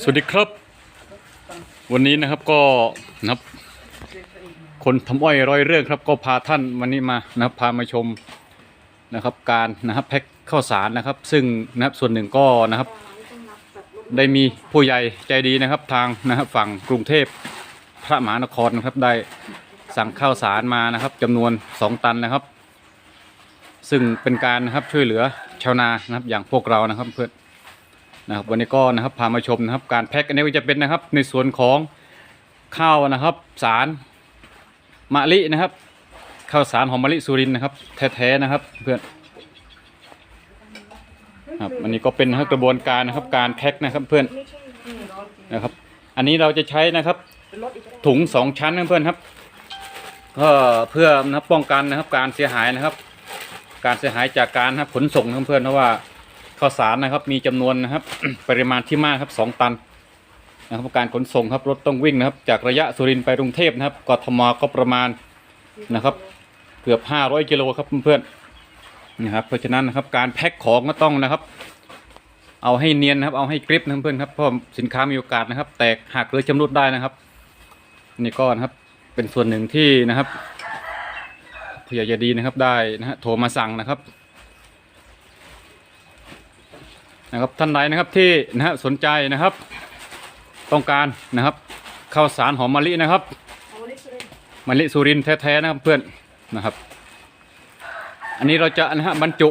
สวัสดีครับ วันนี้นะครับก็นะครับ คนทำอ้อยร้อยเรื่องครับ ก็พาท่านวันนี้มานะครับพามาชมนะครับการนะครับแพ็คข้าวสารนะครับ ซึ่งนะครับส่วนหนึ่งก็นะครับ ได้มีผู้ใหญ่ใจดีนะครับทางนะครับฝั่งกรุงเทพพระมหานครนะครับได้สั่งข้าวสารมานะครับจำนวน 2 ตันนะครับ ซึ่งเป็นการนะครับช่วยเหลือชาวนานะครับอย่างพวกเรานะครับเพื่อน นะครับวันนี้ก็นะครับพามาชมนะครับ การแพ็คอันนี้ก็จะเป็นนะครับ ในส่วนของข้าวนะครับสารมะลินะครับข้าวสารหอมมะลิสุรินนะครับ แท้ๆนะครับเพื่อนครับอันนี้ก็เป็นนะครับกระบวนการนะครับการแพ็คนะครับเพื่อนนะครับ อันนี้เราจะใช้นะครับ ถุงสองชั้นนะเพื่อนครับก็เพื่อนะครับป้องกันนะครับการเสียหายนะครับ การเสียหายจากการนะครับขนส่งนะเพื่อนเพราะว่า ข้าวสารนะครับ มีจำนวนนะครับ ปริมาณที่มากครับสองตันนะครับการขนส่งครับรถต้องวิ่งนะครับ จากระยะสุรินทร์ไปกรุงเทพนะครับกทมก็ประมาณนะครับเกือบ 500กิโลครับเพื่อนๆนะครับเพราะฉะนั้นนะครับการแพ็คของก็ต้องนะครับ เอาให้เนียนนะครับเอาให้กริบนะเพื่อนๆครับเพราะสินค้ามีโอกาสนะครับ แตกหักหรือชำรุดได้นะครับนี่ก็นะครับเป็นส่วนหนึ่งที่นะครับผู้ใหญ่ใจดีนะครับได้นะฮะโทรมาสั่งนะครับ นะครับท่านใดนะครับที่นะฮะสนใจนะครับ ต้องการนะครับข้าวสารหอมมะลินะครับมะลิสุรินแท้ๆนะครับเพื่อนนะครับ อันนี้เราจะนะฮะบรรจุ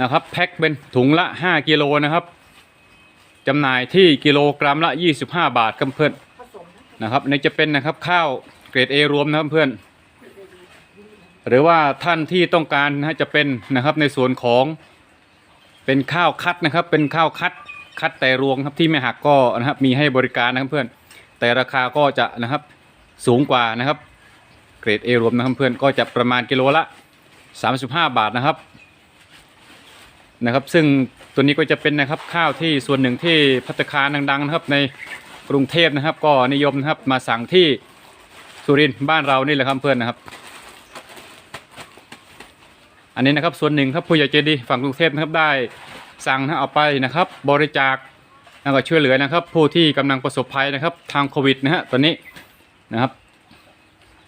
นะครับแพ็คเป็นถุงละ 5กิโลนะครับจำหน่ายที่กิโลกรัมละ 25 บาทครับเพื่อนนะครับอันนี้จะเป็นนะครับข้าวเกรด A รวมนะครับเพื่อน หรือว่าท่านที่ต้องการนะฮะจะเป็นนะครับในส่วนของ เป็นข้าวคัดนะครับ เป็นข้าวคัดคัดแต่รวงครับที่ไม่หักก็นะครับมีให้บริการนะครับเพื่อน แต่ราคาก็จะนะครับสูงกว่านะครับ เกรด A รวมนะครับเพื่อนก็จะประมาณกิโลละ 35 บาทนะครับนะครับ ซึ่งตัวนี้ก็จะเป็นนะครับข้าวที่ส่วนหนึ่งที่พัตตาคารดังๆนะครับในกรุงเทพนะครับ ก็นิยมนะครับมาสั่งที่สุรินทร์บ้านเรานี่แหละครับเพื่อนนะครับ อันนี้นะครับส่วนหนึ่งครับผู้ใหญ่ใจดีฝั่งกรุงเทพนะครับได้สั่งนะเอาไปนะครับ บริจาคแล้วก็ช่วยเหลือนะครับ ผู้ที่กำลังประสบภัยนะครับ ทางโควิดนะฮะตอนนี้นะครับ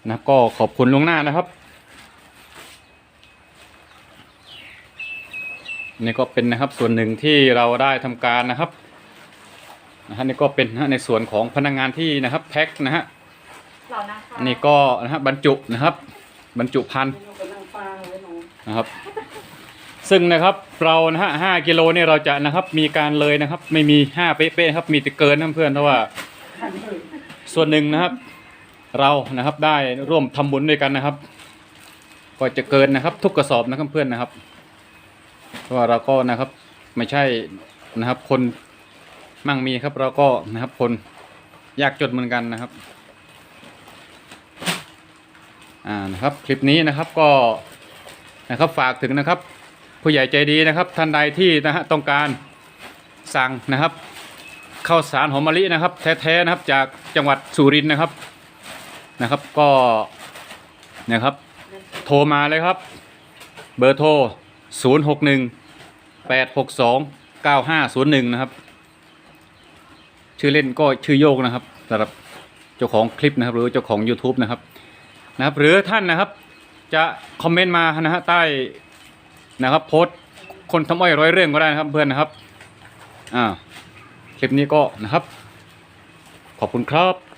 นะครับก็ขอบคุณล่วงหน้านะครับนี่ก็เป็นนะครับส่วนหนึ่งที่เราได้ทำการนะครับนะฮะนี่ก็เป็นนะฮะในส่วนของพนักงานที่นะครับแพ็คนะฮะเหล่านะคะอันนี้ก็นะฮะบรรจุนะครับ บรรจุพันธุ์ นะครับ ซึ่งนะครับเรานะฮะห้ากิโลเนี่ยเราจะนะครับ มีการเลยนะครับ ไม่มีห้าเป๊ะๆครับมีแต่เกินนะเพื่อนเพราะว่า ส่วนหนึ่งนะครับ เรานะครับได้ร่วมทำบุญด้วยกันนะครับ ก็จะเกินนะครับ ทุกกระสอบนะครับเพื่อนนะครับเพราะว่าเราก็นะครับไม่ใช่นะครับ คนมั่งมีครับ เราก็นะครับคนยากจนเหมือนกันนะครับอ่านะครับ คลิปนี้นะครับก็ นะครับฝากถึงนะครับ ผู้ใหญ่ใจดีนะครับท่านใดที่นะฮะต้องการสั่งนะครับข้าวสารหอมมะลินะครับ แท้ๆนะครับจากจังหวัดสุรินทร์นะครับนะครับก็นะครับ โทรมาเลยครับ เบอร์โทร 0 6 1 8 6 2 9 5 0 1 นะครับ ชื่อเล่นก็ชื่อโยกนะครับสำหรับเจ้าของคลิปนะครับ หรือเจ้าของ YouTube นะครับนะครับ หรือท่านนะครับ จะคอมเมนต์มานะฮะใต้นะครับโพสคนทำอ้อยร้อยเรื่องก็ได้นะครับเพื่อนนะครับอ่าคลิปนี้ก็นะครับ ขอบคุณครับ